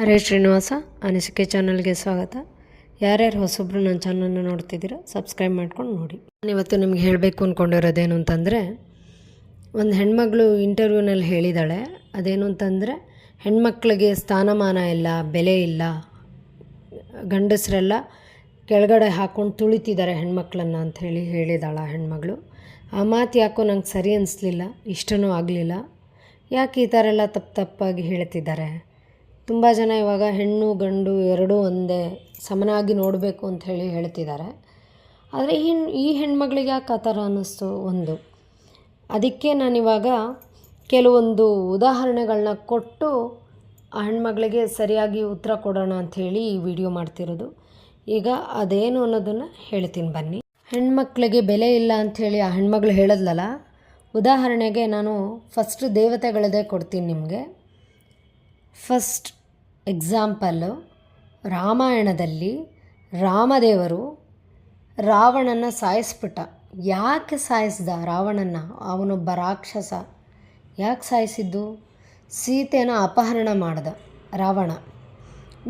ಹರೇ ಶ್ರೀನಿವಾಸ, ಅನಿಸಿಕೆ ಚಾನಲ್ಗೆ ಸ್ವಾಗತ. ಯಾರ್ಯಾರು ಹೊಸೊಬ್ರು ನನ್ನ ಚಾನಲ್ನ ನೋಡ್ತಿದ್ದೀರಾ, ಸಬ್ಸ್ಕ್ರೈಬ್ ಮಾಡ್ಕೊಂಡು ನೋಡಿ. ನಾನು ಇವತ್ತು ನಿಮ್ಗೆ ಹೇಳಬೇಕು ಅಂದ್ಕೊಂಡಿರೋದೇನು ಅಂತಂದರೆ, ಒಂದು ಹೆಣ್ಮಗಳು ಇಂಟರ್ವ್ಯೂನಲ್ಲಿ ಹೇಳಿದಾಳೆ ಅದೇನು ಅಂತಂದರೆ ಹೆಣ್ಮಕ್ಳಿಗೆ ಸ್ಥಾನಮಾನ ಇಲ್ಲ, ಬೆಲೆ ಇಲ್ಲ, ಗಂಡಸರೆಲ್ಲ ಕೆಳಗಡೆ ಹಾಕ್ಕೊಂಡು ತುಳಿತಿದ್ದಾರೆ ಹೆಣ್ಮಕ್ಳನ್ನು ಅಂತ ಹೇಳಿ ಹೇಳಿದಾಳ ಹೆಣ್ಮಗಳು. ಆ ಮಾತು ಯಾಕೋ ನಂಗೆ ಸರಿ ಅನಿಸ್ಲಿಲ್ಲ, ಇಷ್ಟನೂ ಆಗಲಿಲ್ಲ. ಯಾಕೆ ಈ ಥರ ಎಲ್ಲ ತಪ್ಪು ತಪ್ಪಾಗಿ ಹೇಳ್ತಿದ್ದಾರೆ? ತುಂಬ ಜನ ಇವಾಗ ಹೆಣ್ಣು, ಗಂಡು ಎರಡೂ ಒಂದೇ ಸಮನಾಗಿ ನೋಡಬೇಕು ಅಂತ ಹೇಳಿ ಹೇಳ್ತಿದ್ದಾರೆ. ಆದರೆ ಈ ಈ ಹೆಣ್ಮಗಳಿಗೆ ಯಾಕೆ ಆ ಥರ ಅನ್ನಿಸ್ತು? ಒಂದು, ಅದಕ್ಕೆ ನಾನಿವಾಗ ಕೆಲವೊಂದು ಉದಾಹರಣೆಗಳನ್ನ ಕೊಟ್ಟು ಆ ಹೆಣ್ಮಗಳಿಗೆ ಸರಿಯಾಗಿ ಉತ್ತರ ಕೊಡೋಣ ಅಂಥೇಳಿ ಈ ವಿಡಿಯೋ ಮಾಡ್ತಿರೋದು. ಈಗ ಅದೇನು ಅನ್ನೋದನ್ನು ಹೇಳ್ತೀನಿ ಬನ್ನಿ. ಹೆಣ್ಮಕ್ಳಿಗೆ ಬೆಲೆ ಇಲ್ಲ ಅಂಥೇಳಿ ಆ ಹೆಣ್ಮಗಳು ಹೇಳಿದ್ಲಲ್ಲ, ಉದಾಹರಣೆಗೆ ನಾನು ಫಸ್ಟ್ ದೇವತೆಗಳದೇ ಕೊಡ್ತೀನಿ ನಿಮಗೆ. ಫಸ್ಟ್ ಎಕ್ಸಾಂಪಲ್ಲು ರಾಮಾಯಣದಲ್ಲಿ ರಾಮದೇವರು ರಾವಣನ ಸಾಯಿಸ್ಬಿಟ್ಟ. ಯಾಕೆ ಸಾಯಿಸ್ದ ರಾವಣನ? ಅವನೊಬ್ಬ ರಾಕ್ಷಸ. ಯಾಕೆ ಸಾಯಿಸಿದ್ದು? ಸೀತೆನ ಅಪಹರಣ ಮಾಡ್ದ ರಾವಣ.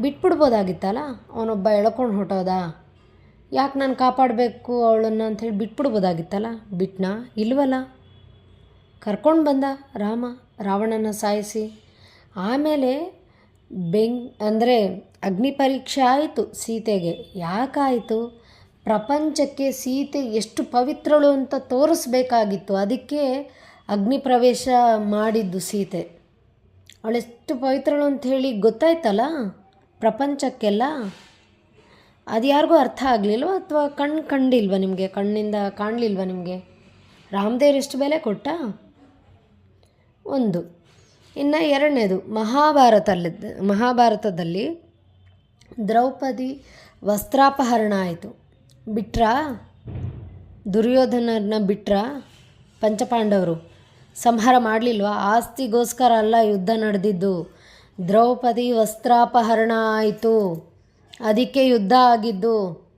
ಬಿಟ್ಬಿಡ್ಬೋದಾಗಿತ್ತಲ್ಲ? ಅವನೊಬ್ಬ ಎಳ್ಕೊಂಡು ಹೊಟ್ಟೋದ ಯಾಕೆ ನಾನು ಕಾಪಾಡಬೇಕು ಅವಳನ್ನು ಅಂಥೇಳಿ ಬಿಟ್ಬಿಡ್ಬೋದಾಗಿತ್ತಲ್ಲ? ಬಿಟ್ನ? ಇಲ್ವಲ್ಲ? ಕರ್ಕೊಂಡು ಬಂದ ರಾಮ ರಾವಣನ ಸಾಯಿಸಿ. ಆಮೇಲೆ ಬೆಂಗ್, ಅಂದರೆ ಅಗ್ನಿ ಪರೀಕ್ಷೆ ಆಯಿತು ಸೀತೆಗೆ. ಯಾಕಾಯಿತು? ಪ್ರಪಂಚಕ್ಕೆ ಸೀತೆ ಎಷ್ಟು ಪವಿತ್ರಳು ಅಂತ ತೋರಿಸ್ಬೇಕಾಗಿತ್ತು. ಅದಕ್ಕೆ ಅಗ್ನಿ ಪ್ರವೇಶ ಮಾಡಿದ್ದು ಸೀತೆ. ಅವಳೆಷ್ಟು ಪವಿತ್ರಳು ಅಂತ ಹೇಳಿ ಗೊತ್ತಾಯ್ತಲ್ಲ? ಪ್ರಪಂಚಕ್ಕೆಲ್ಲ? ಅದು ಯಾರಿಗೂ ಅರ್ಥ ಆಗಲಿಲ್ವ? ಅಥವಾ ಕಣ್ಣು ಕಂಡಿಲ್ವ ನಿಮಗೆ? ಕಣ್ಣಿಂದ ಕಾಣಲಿಲ್ವ ನಿಮಗೆ? ರಾಮದೇವ್ರು ಎಷ್ಟು ಬೆಲೆ ಕೊಟ್ಟ? ಒಂದು. ಇನ್ನು ಎರಡನೇದು ಮಹಾಭಾರತಲ್ಲಿ ಮಹಾಭಾರತದಲ್ಲಿ ದ್ರೌಪದಿ ವಸ್ತ್ರಾಪಹರಣ ಆಯಿತು. ಬಿಟ್ರಾ? ದುರ್ಯೋಧನರನ್ನ ಬಿಟ್ರಾ? ಪಂಚಪಾಂಡವರು? ಸಂಹಾರ ಮಾಡಲಿಲ್ವಾ? ಆಸ್ತಿಗೋಸ್ಕರ ಅಲ್ಲ ಯುದ್ಧ ನಡೆದಿದ್ದು. ದ್ರೌಪದಿ ವಸ್ತ್ರಾಪಹರಣ ಆಯಿತು. ಅದಕ್ಕೆ ಯುದ್ಧ ಆಗಿದ್ದು.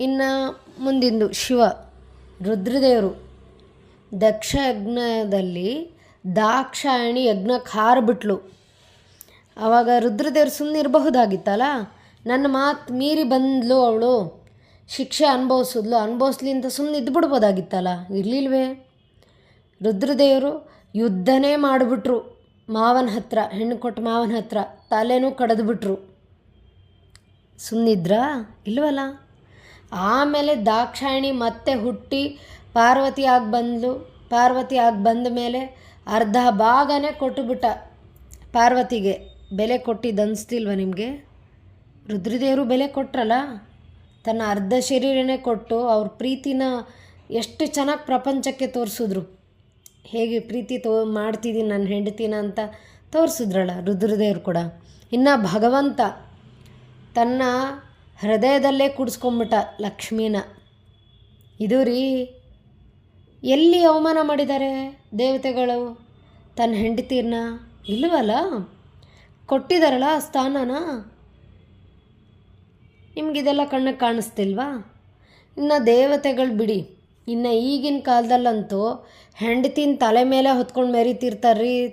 ಇನ್ನು ಮುಂದಿಂದು ಶಿವ, ರುದ್ರದೇವರು ದಕ್ಷ ಯಜ್ಞದಲ್ಲಿ ದಾಕ್ಷಾಯಣಿ ಯಜ್ಞಕ್ಕೆ ಬಿಟ್ಲು ಆವಾಗ ರುದ್ರದೇವ್ರು ಸುಮ್ಮನೆ ಇರಬಹುದಾಗಿತ್ತಲ್ಲ ನನ್ನ ಮಾತು ಮೀರಿ ಬಂದ್ಲು ಅವಳು. ಶಿಕ್ಷೆ ಅನುಭವಿಸಿದ್ಲು. ಅನುಭವಿಸ್ಲಿ ಅಂತ ಸುಮ್ಮನೆ ಇದ್ಬಿಡ್ಬೋದಾಗಿತ್ತಲ್ಲ ಇರಲಿಲ್ವೇ? ರುದ್ರದೇವರು ಯುದ್ಧನೇ ಮಾಡಿಬಿಟ್ರು. ಮಾವನ ಹತ್ರ, ಹೆಣ್ಣು ಕೊಟ್ಟು ಮಾವನ ಹತ್ರ ತಲೆನೂ ಕಡಿದ್ಬಿಟ್ರು. ಸುಮ್ಮನಿದ್ರಾ ಇಲ್ವಲ್ಲ? ಆಮೇಲೆ ದಾಕ್ಷಾಯಣಿ ಮತ್ತೆ ಹುಟ್ಟಿ ಪಾರ್ವತಿ ಆಗಿ ಬಂದ್ಲು. ಪಾರ್ವತಿ ಆಗಿ ಬಂದ ಮೇಲೆ ಅರ್ಧ ಭಾಗನೇ ಕೊಟ್ಟುಬಿಟ್ಟ ಪಾರ್ವತಿಗೆ ಬೆಲೆ ಕೊಟ್ಟಿದ್ದು ಅನಿಸ್ತಿಲ್ವ ನಿಮಗೆ? ರುದ್ರದೇವರು ಬೆಲೆ ಕೊಟ್ರಲ್ಲ? ತನ್ನ ಅರ್ಧ ಶರೀರನೇ ಕೊಟ್ಟು ಅವ್ರ ಪ್ರೀತಿನ ಎಷ್ಟು ಚೆನ್ನಾಗಿ ಪ್ರಪಂಚಕ್ಕೆ ತೋರಿಸಿದ್ರು. ಹೇಗೆ ಪ್ರೀತಿ ತೋ ಮಾಡ್ತಿದ್ದೀನಿ ನನ್ನ ಹೆಂಡತಿನ ಅಂತ ತೋರಿಸಿದ್ರಲ್ಲ ರುದ್ರದೇವ್ರು ಕೂಡ. ಇನ್ನು ಭಗವಂತ ತನ್ನ ಹೃದಯದಲ್ಲೇ ಕೂಡಿಸ್ಕೊಂಬಿಟ್ಟ ಲಕ್ಷ್ಮೀನ. ಇದು ರೀ ಎಲ್ಲಿ ಅವಮಾನ ಮಾಡಿದ್ದಾರೆ ದೇವತೆಗಳು? ತನ್ನ ಹೆಂಡತಿಯನ್ನ ಇಲ್ವಲ್ಲ ಕೊಟ್ಟಿದ್ದಾರಲ್ಲ ಆ ಸ್ಥಾನನ? ನಿಮಗಿದೆಲ್ಲ ಕಣ್ಣಿಗೆ ಕಾಣಿಸ್ತಿಲ್ವಾ? ಇನ್ನು ದೇವತೆಗಳು ಬಿಡಿ. ಇನ್ನು ಈಗಿನ ಕಾಲದಲ್ಲಂತೂ ಹೆಂಡತಿನ ತಲೆ ಮೇಲೆ ಹೊತ್ಕೊಂಡು ಮೆರಿತಿರ್ತಾರ್ರಿ.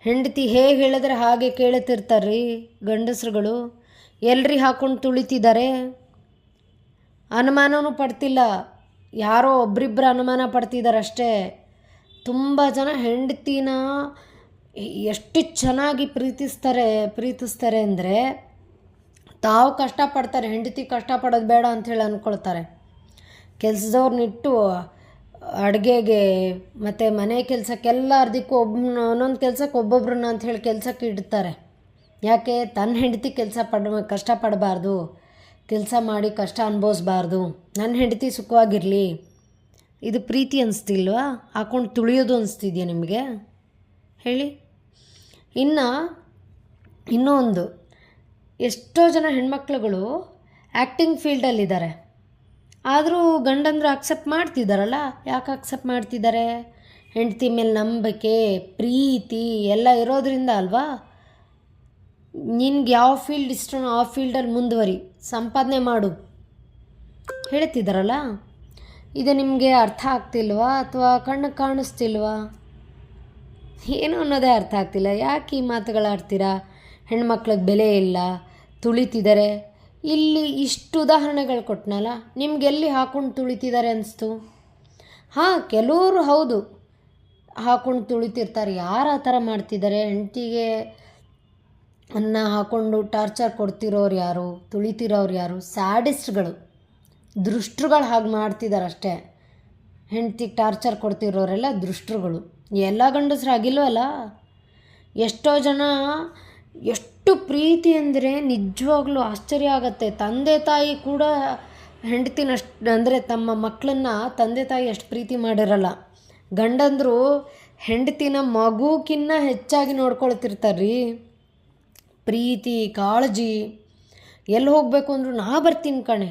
ಹೆಂಡತಿ ಹೇಗೆ ಹೇಳಿದ್ರೆ ಹಾಗೆ ಕೇಳುತ್ತಿರ್ತಾರ್ರಿ ಗಂಡಸ್ರುಗಳು. ಎಲ್ರಿ ಹಾಕ್ಕೊಂಡು ತುಳಿತಿದ್ದಾರೆ. ಅನುಮಾನವೂ ಪಡ್ತಿಲ್ಲ. ಯಾರೋ ಒಬ್ರಿಬ್ಬರು ಅನುಮಾನ ಪಡ್ತಿದ್ದಾರಷ್ಟೇ ತುಂಬ ಜನ ಹೆಂಡತಿನ ಎಷ್ಟು ಚೆನ್ನಾಗಿ ಪ್ರೀತಿಸ್ತಾರೆ ಪ್ರೀತಿಸ್ತಾರೆ ಅಂದರೆ ತಾವು ಕಷ್ಟಪಡ್ತಾರೆ, ಹೆಂಡತಿ ಕಷ್ಟಪಡೋದು ಬೇಡ ಅಂಥೇಳಿ ಅಂದ್ಕೊಳ್ತಾರೆ ಕೆಲಸದವ್ರನ್ನಿಟ್ಟು ಅಡುಗೆಗೆ ಮತ್ತು ಮನೆ ಕೆಲಸಕ್ಕೆಲ್ಲ ಅರ್ಧಕ್ಕೂ ಒಬ್ಬ ಒಂದೊಂದು ಕೆಲಸಕ್ಕೆ ಒಬ್ಬೊಬ್ರನ್ನ ಅಂಥೇಳಿ ಕೆಲಸಕ್ಕೆ ಇಡ್ತಾರೆ. ಯಾಕೆ? ತನ್ನ ಹೆಂಡತಿ ಕೆಲಸ ಪಡ, ಕಷ್ಟಪಡಬಾರ್ದು. ಕೆಲಸ ಮಾಡಿ ಕಷ್ಟ ಅನುಭವಿಸ್ಬಾರ್ದು. ನನ್ನ ಹೆಂಡತಿ ಸುಖವಾಗಿರಲಿ. ಇದು ಪ್ರೀತಿ ಅನಿಸ್ತಿಲ್ವಾ? ಹಾಕೊಂಡು ತುಳಿಯೋದು ಅನಿಸ್ತಿದೆಯಾ ನಿಮಗೆ? ಹೇಳಿ. ಇನ್ನು, ಇನ್ನೂ ಒಂದು. ಎಷ್ಟೋ ಜನ ಹೆಣ್ಮಕ್ಳುಗಳು ಆ್ಯಕ್ಟಿಂಗ್ ಫೀಲ್ಡಲ್ಲಿದ್ದಾರೆ ಆದರೂ ಗಂಡಂದ್ರು ಅಕ್ಸೆಪ್ಟ್ ಮಾಡ್ತಿದ್ದಾರಲ್ಲ ಯಾಕೆ ಅಕ್ಸೆಪ್ಟ್ ಮಾಡ್ತಿದ್ದಾರೆ ಹೆಂಡತಿ ಮೇಲೆ ನಂಬಿಕೆ, ಪ್ರೀತಿ ಎಲ್ಲ ಇರೋದ್ರಿಂದ ಅಲ್ವಾ? ನಿನ್ಗೆ ಯಾವ ಫೀಲ್ಡ್ ಇಷ್ಟನೋ ಆ ಫೀಲ್ಡಲ್ಲಿ ಮುಂದುವರಿ, ಸಂಪಾದನೆ ಮಾಡು. ಹೇಳ್ತಿದ್ದಾರಲ್ಲ ಇದು ನಿಮಗೆ ಅರ್ಥ ಆಗ್ತಿಲ್ವಾ ಅಥವಾ ಕಣ್ಣು ಕಾಣಿಸ್ತಿಲ್ವಾ? ಏನು ಅನ್ನೋದೇ ಅರ್ಥ ಆಗ್ತಿಲ್ಲ. ಯಾಕೆ ಈ ಮಾತುಗಳಾಡ್ತೀರಾ ಹೆಣ್ಮಕ್ಳಿಗೆ ಬೆಲೆ ಇಲ್ಲ, ತುಳಿತಿದ್ದಾರೆ. ಇಲ್ಲಿ ಇಷ್ಟು ಉದಾಹರಣೆಗಳು ಕೊಟ್ಟನಲ್ಲ ನಿಮಗೆಲ್ಲಿ ಹಾಕೊಂಡು ತುಳಿತಿದ್ದಾರೆ ಅನಿಸ್ತು? ಹಾಂ, ಕೆಲವರು ಹೌದು. ಹಾಕೊಂಡು ತುಳಿತಿರ್ತಾರೆ. ಯಾರು ಆ ಥರ ಮಾಡ್ತಿದ್ದಾರೆ? ಹೆಂಡತಿಗೆ ಅನ್ನ ಹಾಕ್ಕೊಂಡು ಟಾರ್ಚರ್ ಕೊಡ್ತಿರೋರು ಯಾರು? ತುಳಿತಿರೋರು ಯಾರು? ಸ್ಯಾಡಿಸ್ಟ್ಗಳು ದೃಷ್ಟರುಗಳು ಹಾಗೆ ಮಾಡ್ತಿದ್ದಾರೆ ಅಷ್ಟೇ ಹೆಂಡ್ತಿಗೆ ಟಾರ್ಚರ್ ಕೊಡ್ತಿರೋರೆಲ್ಲ ದೃಷ್ಟರುಗಳು. ಎಲ್ಲ ಗಂಡಸ್ರು ಆಗಿಲ್ವಲ್ಲ? ಎಷ್ಟೋ ಜನ ಎಷ್ಟು ಪ್ರೀತಿ ಅಂದರೆ ನಿಜವಾಗ್ಲೂ ಆಶ್ಚರ್ಯ ಆಗುತ್ತೆ. ತಂದೆ ತಾಯಿ ಕೂಡ ಹೆಂಡ್ತಿನ ಅಷ್ಟು ಅಂದರೆ ತಮ್ಮ ಮಕ್ಕಳನ್ನ ತಂದೆ ತಾಯಿ ಎಷ್ಟು ಪ್ರೀತಿ ಮಾಡಿರಲ್ಲ. ಗಂಡಂದರು ಹೆಂಡ್ತಿನ ಮಗುಕಿನ್ನ ಹೆಚ್ಚಾಗಿ ನೋಡ್ಕೊಳ್ತಿರ್ತಾರೆ ರೀ ಪ್ರೀತಿ, ಕಾಳಜಿ, ಎಲ್ಲಿ ಹೋಗಬೇಕು ಅಂದರೂ ನಾ ಬರ್ತೀನಿ ಕಣೆ.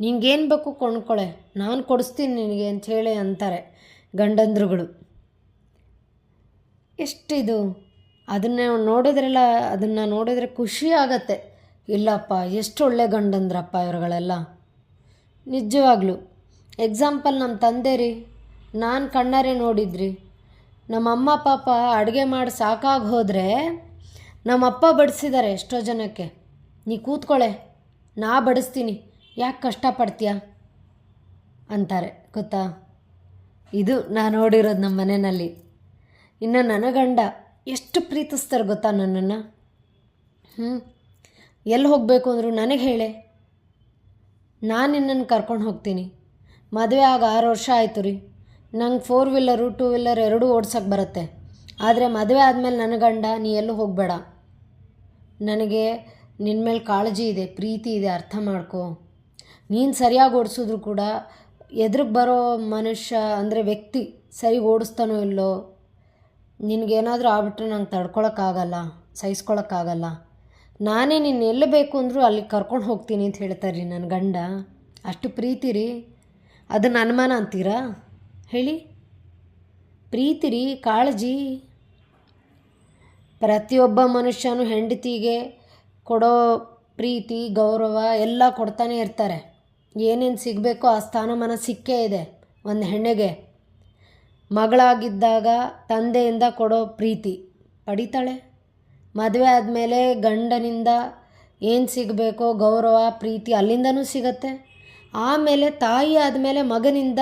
ನಿಂಗೇನು ಬೇಕು ಕೊಂಡ್ಕೊಳೆ. ನಾನು ಕೊಡಿಸ್ತೀನಿ ನಿನಗೆ ಅಂಥೇಳಿ ಅಂತಾರೆ ಗಂಡಂದ್ರುಗಳು. ಎಷ್ಟಿದು? ಅದನ್ನು ನೋಡಿದ್ರೆಲ್ಲ, ಅದನ್ನು ನೋಡಿದ್ರೆ ಖುಷಿ ಆಗತ್ತೆ. ಇಲ್ಲಪ್ಪ, ಎಷ್ಟು ಒಳ್ಳೆ ಗಂಡಂದ್ರಪ್ಪ ಇವ್ರುಗಳೆಲ್ಲ. ನಿಜವಾಗ್ಲೂ ಎಕ್ಸಾಂಪಲ್ ನಮ್ಮ ತಂದೆ ರೀ ನಾನು ಕಣ್ಣಾರೆ ನೋಡಿದ್ರಿ. ನಮ್ಮ ಅಮ್ಮ ಪಾಪ ಅಡುಗೆ ಮಾಡಿ ಸಾಕಾಗಿ ಹೋದರೆ ನಮ್ಮಪ್ಪ ಬಡಿಸಿದ್ದಾರೆ ಎಷ್ಟೋ ಜನಕ್ಕೆ. ನೀ ಕೂತ್ಕೊಳ್ಳೆ ನಾ ಬಡಿಸ್ತೀನಿ. ಯಾಕೆ ಕಷ್ಟಪಡ್ತೀಯ? ಅಂತಾರೆ, ಗೊತ್ತಾ? ಇದು ನಾನು ನೋಡಿರೋದು ನಮ್ಮ ಮನೆಯಲ್ಲಿ. ಇನ್ನು ನನ್ನ ಗಂಡ ಎಷ್ಟು ಪ್ರೀತಿಸ್ತಾರೆ ಗೊತ್ತಾ ನನ್ನನ್ನು? ಹ್ಞೂ ಎಲ್ಲಿ ಹೋಗಬೇಕು ಅಂದರು ನನಗೆ ಹೇಳೆ. ನಾನು ನಿನ್ನನ್ನು ಕರ್ಕೊಂಡು ಹೋಗ್ತೀನಿ. ಮದುವೆ ಆಗ ಆರು ವರ್ಷ ಆಯಿತು ರೀ. ನಂಗೆ ಫೋರ್ ವೀಲರು, ಟೂ ವೀಲರ್ ಎರಡೂ ಓಡ್ಸೋಕ್ಕೆ ಬರುತ್ತೆ. ಆದರೆ ಮದುವೆ ಆದಮೇಲೆ ನನ್ನ ಗಂಡ ನೀ ಎಲ್ಲೂ ಹೋಗಬೇಡ. ನನಗೆ ನಿನ್ನ ಮೇಲೆ ಕಾಳಜಿ ಇದೆ, ಪ್ರೀತಿ ಇದೆ, ಅರ್ಥ ಮಾಡ್ಕೊ. ನೀನು ಸರಿಯಾಗಿ ಓಡಿಸಿದ್ರು ಕೂಡ ಎದುರಿಗೆ ಬರೋ ಮನುಷ್ಯ ಅಂದರೆ ವ್ಯಕ್ತಿ ಸರಿ ಓಡಿಸ್ತಾನೋ ಇಲ್ಲೋ, ನಿನಗೇನಾದರೂ ಆಗ್ಬಿಟ್ರೆ ನಂಗೆ ತಡ್ಕೊಳಕ್ಕಾಗಲ್ಲ, ಸಹಿಸ್ಕೊಳಕ್ಕಾಗಲ್ಲ. ನಾನೇ ನಿನ್ನ ಎಲ್ಲಿ ಬೇಕು ಅಂದರೂ ಅಲ್ಲಿ ಕರ್ಕೊಂಡು ಹೋಗ್ತೀನಿ ಅಂತ ಹೇಳ್ತಾರೆ ರೀ ನನ್ನ ಗಂಡ. ಅಷ್ಟು ಪ್ರೀತಿ ರೀ. ಅದನ್ನು ಅನುಮಾನ ಅಂತೀರಾ? ಹೇಳಿ. ಪ್ರೀತಿ ರೀ, ಕಾಳಜಿ. ಪ್ರತಿಯೊಬ್ಬ ಮನುಷ್ಯನು ಹೆಂಡತಿಗೆ ಕೊಡೋ ಪ್ರೀತಿ, ಗೌರವ ಎಲ್ಲ ಕೊಡ್ತಾನೆ ಇರ್ತಾರೆ. ಏನೇನು ಸಿಗಬೇಕೋ ಆ ಸ್ಥಾನಮಾನ ಸಿಕ್ಕೇ ಇದೆ ಒಂದು ಹೆಣ್ಣಿಗೆ. ಮಗಳಾಗಿದ್ದಾಗ ತಂದೆಯಿಂದ ಕೊಡೋ ಪ್ರೀತಿ ಪಡಿತಾಳೆ. ಮದುವೆ ಆದಮೇಲೆ ಗಂಡನಿಂದ ಏನು ಸಿಗಬೇಕೋ ಗೌರವ, ಪ್ರೀತಿ ಅಲ್ಲಿಂದನೂ ಸಿಗತ್ತೆ. ಆಮೇಲೆ ತಾಯಿ ಆದಮೇಲೆ ಮಗನಿಂದ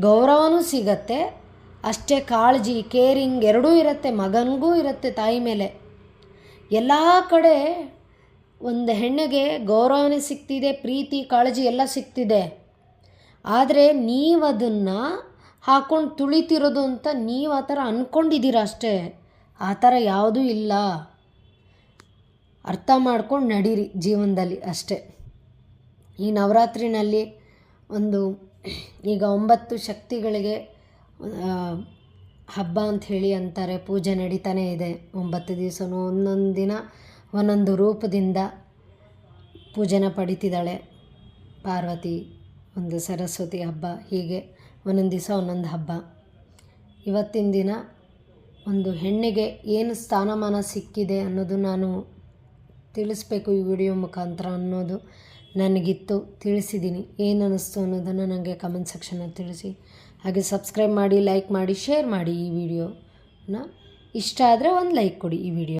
ಗೌರವನೂ ಸಿಗತ್ತೆ. ಅಷ್ಟೇ ಕಾಳಜಿ ಕೇರಿಂಗ್ ಎರಡೂ ಇರುತ್ತೆ ಮಗನಿಗೂ ಇರುತ್ತೆ, ತಾಯಿ ಮೇಲೆ. ಎಲ್ಲ ಕಡೆ ಒಂದು ಹೆಣ್ಣಿಗೆ ಗೌರವನೇ ಸಿಗ್ತಿದೆ ಪ್ರೀತಿ, ಕಾಳಜಿ ಎಲ್ಲ ಸಿಗ್ತಿದೆ ಆದರೆ ನೀವು ಅದನ್ನು ಹಾಕ್ಕೊಂಡು ತುಳಿತಿರೋದು ಅಂತ ನೀವು ಆ ಥರ ಅಂದ್ಕೊಂಡಿದ್ದೀರ ಅಷ್ಟೇ. ಆ ಥರ ಯಾವುದೂ ಇಲ್ಲ. ಅರ್ಥ ಮಾಡ್ಕೊಂಡು ನಡೀರಿ ಜೀವನದಲ್ಲಿ ಅಷ್ಟೇ. ಈ ನವರಾತ್ರಿನಲ್ಲಿ ಒಂದು ಈಗ ಒಂಬತ್ತು ಶಕ್ತಿಗಳಿಗೆ ಹಬ್ಬ ಅಂತ ಹೇಳಿ ಅಂತಾರೆ, ಪೂಜೆ ನಡೀತಾನೆ ಇದೆ. ಒಂಬತ್ತು ದಿವಸನೂ ಒಂದೊಂದು ದಿನ ಒಂದೊಂದು ರೂಪದಿಂದ ಪೂಜೆನ ಪಡಿತಿದ್ದಾಳೆ. ಪಾರ್ವತಿ, ಒಂದು ಸರಸ್ವತಿ ಹಬ್ಬ, ಹೀಗೆ ಒಂದೊಂದು ದಿವಸ ಒಂದೊಂದು ಹಬ್ಬ. ಇವತ್ತಿನ ದಿನ ಒಂದು ಹೆಣ್ಣಿಗೆ ಏನು ಸ್ಥಾನಮಾನ ಸಿಕ್ಕಿದೆ ಅನ್ನೋದು ನಾನು ತಿಳಿಸ್ಬೇಕು ಈ ವಿಡಿಯೋ ಮುಖಾಂತರ ಅನ್ನೋದು ನನಗಿತ್ತು. ತಿಳಿಸಿದ್ದೀನಿ. ಏನು ಅನ್ನಿಸ್ತು ಅನ್ನೋದನ್ನು ನನಗೆ ಕಮೆಂಟ್ ಸೆಕ್ಷನಲ್ಲಿ ತಿಳಿಸಿ. ಹಾಗೆ ಸಬ್ಸ್ಕ್ರೈಬ್ ಮಾಡಿ ಲೈಕ್ ಮಾಡಿ ಶೇರ್ ಮಾಡಿ ಈ ವಿಡಿಯೋನ ಇಷ್ಟ ಆದರೆ ಒಂದು ಲೈಕ್ ಕೊಡಿ ಈ ವಿಡಿಯೋ